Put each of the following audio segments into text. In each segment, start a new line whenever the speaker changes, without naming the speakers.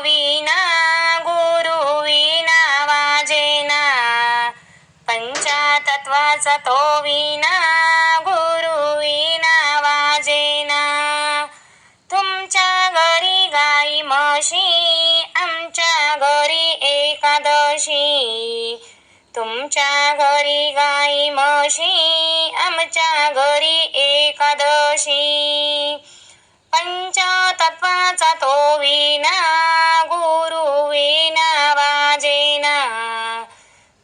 विना गुरु विना वाजेना पंचतत्वाचा तो विना गुरु विना वाजेना तुमच्या घरी गाई म्हशी आमच्या घरी एकादशी तुमच्या घरी गाई म्हशी आमच्या घरी एकादशी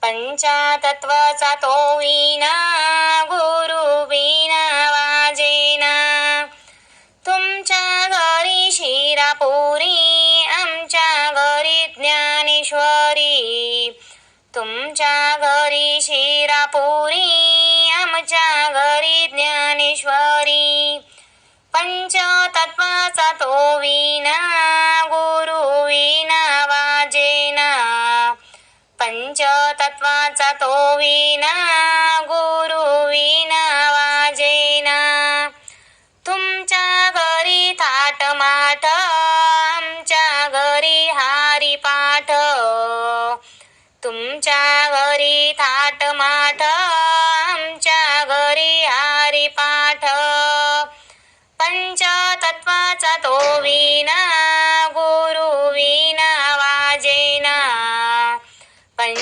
पंचतत्वाचा तो विना गुरु विना वाजेना तुमच्या घरी शिरापुरी आमच्या घरी ज्ञानेश्वरी। तुमच्या घरी शिरापुरी आमच्या घरी ज्ञानेश्वरी। पंचतत्वाचा तो विना गुरु विना वाजेना पंचतत्वाचा तो विना गुरु विना वाजेना. तुमच्या घरी थाट माठ आमच्या घरी हारी पाठ. तुमच्या घरी थाट माठ आमच्या घरी हारी पाठ. पंचतत्वाचा तो विना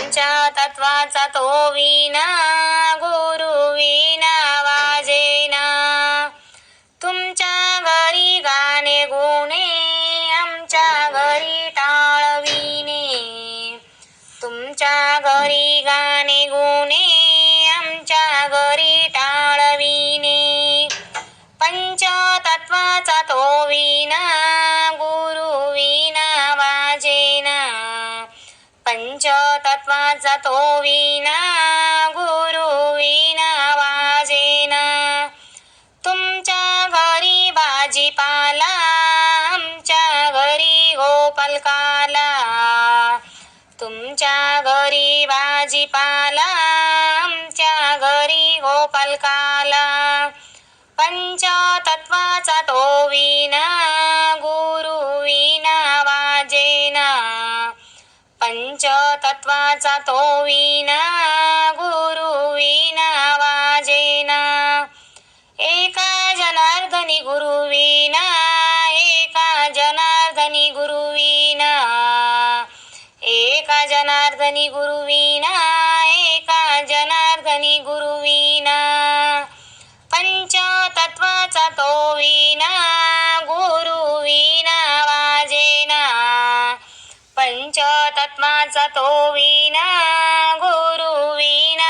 पंचतत्वाचा तो विना गुरु विना वाजेना. तुमच्या घरी गाणे गुणे आमच्या घरी टाळविणे तुमच्या घरी पंचतत्वाचा तो विना गुरु विना वाजेना। तुमच्या घरी भाजीपाला आमच्या घरी गोपालकाला। तुमच्या घरी भाजीपाला आमच्या घरी गोपालकाला। पंचतत्वाचा तो विना पंचतत्वाचा तो विना गुरु विना वाजेना। एका जनार्दनी गुरु विना एका जनार्दनी गुरु विना एका जनार्दनी गुरु तत्माचा तो विना गुरुविना